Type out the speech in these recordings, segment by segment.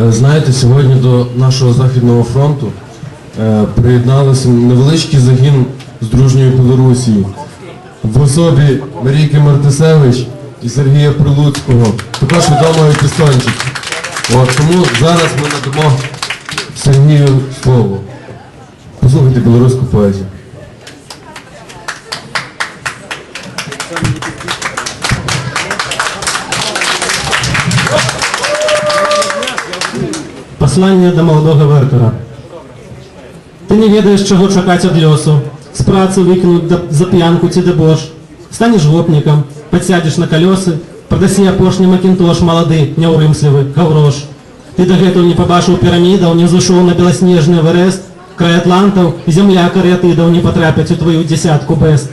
Е, Знаєте, сьогодні до нашого Західного фронту е, приєдналися невеличкий загін з дружньої Білорусі в особі Марійки Мартисевич і Сергія Прилуцького, також відомого пістончик. Тому зараз ми надамо Сергію слово. Послухайте білоруську поезію. Послання до молодого вертера. Ти не ведаєш, чого чекати від льосу. З праці викинуть да- за п'янку ці дебош. Станеш гопником, підсядеш на колеси, продаси апошні макінтош молоды, няўрымслівы, гаврош. Ты дагэтуль не пабачыў пірамідаў, не зышоў на беласнежны Эверест, край атлантаў, зямля карыятыдаў не патрапяць у твою дзясятку бэст.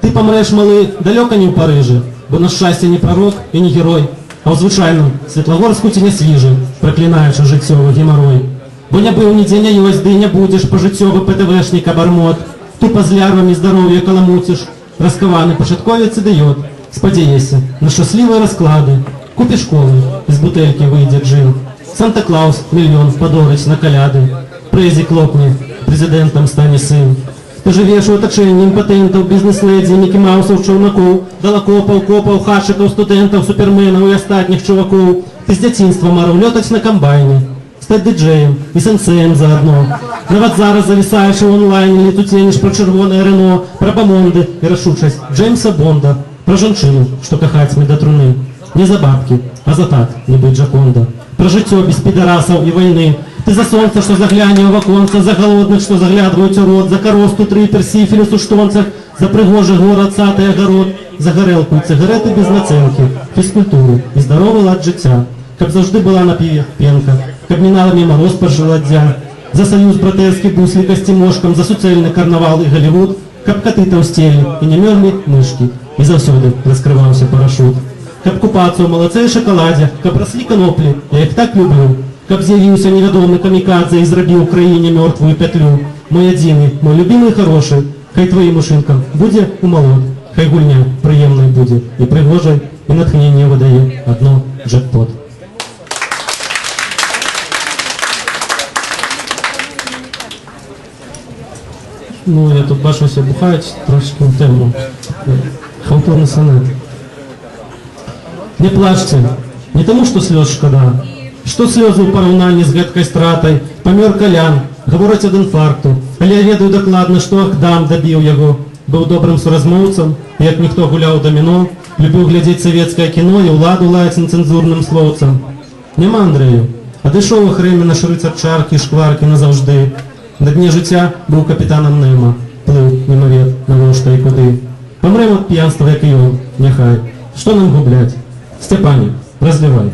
Ты памрэш малы далёка не ў Парыжы, бо на шчасце не прарок і не герой, а ў звычайным светлагорску ці не свіжы, праклінаючы жыццёвы гемарой. Бо не быў нідзе не ёсць, ды і не будзеш пажыццёвы ПТВшнік абармот. Тупа з лярвамі здароўя каламуціш, раскаваны пачатковец ідыёт. Спадзяешся на шчаслівыя расклады. Купіш школы, з бутэлькі выйдзе джин. Санта-Клаус мільён падорыць на каляды. Прэзі клопне, прэзідэнтам стане сын. Ты жывеш у атачэнні імпатэнтаў, бізнес-ледзі, Мікі Маусаў, чаўнакоў, далакопаў, копаў, хачыкаў, студэнтаў, суперменаў і астатніх чувакоў. Ты з дзяцінства марыў лётаць на камбайне, стаць дыджэем і сэнсеем заадно. Нават зараз завісаеш у онлайне, летуценеш пра чырвонае Рено, пра бамонды і рашучасць Джеймса Бонда, пра жанчыну, што кахаць мы да труны. Не за бабкі, а за так, не быць Джаконда. Пра жыццё без підарасаў і вайны. Ты за сонца, што загляне ў ваконца, за голодных, што заглядваюць у рот, за каросту трыпер, сіфіліс у штонцах, за прыгожы горад, сад і агарод, за гарэлку і цыгареты без нацэнкі, фізкультуру і здаровы лад жыцця, каб заўжды была на піве пенка, каб мінала міма роспач жаладдзя, за саюз братэрскі буслі касцімошкам, за суцэльны карнавал і Галівуд, каб каты таўсцелі і не мёрлі мышкі, і заўсёды раскрываўся парашут. Каб купацца ў малацэ і шакаладзе, каб раслі каноплі, я іх так люблю, каб з'явіўся невядомы камікадзе і зрабіў краіне мёртвую пятлю. Мой адзіны, мой любімы і харошы, хай тваім мушынкам будзе у малот, хай гульня прыемнай будзе і прыгожай, і натхненне выдае адно джекпот. Ну, я тут бачу, все бухають трошки в тему. Халтурний сонет. Не плачьте, не тому, что слез шкода. Что слезы ў параўнанні з гэткай стратай, памёр калян, гавораць ад інфаркту, але я ведаю дакладна, што Ахдам дабіў яго, быў добрым суразмоўцам, як ніхто гуляў у даміно, любіў глядзець савецкае кіно і ўладу лаяць нецэнзурным слоўцам. Няма Андрэю, адышоў ахрэмі наш рыцар чаркі, шкваркі назаўжды. На дне жыцця быў капітанам Нэма, плыў немавед навошта і куды. Памрэм ад п'янства, як і ён, няхай. Што нам губляць? Степане, разливай.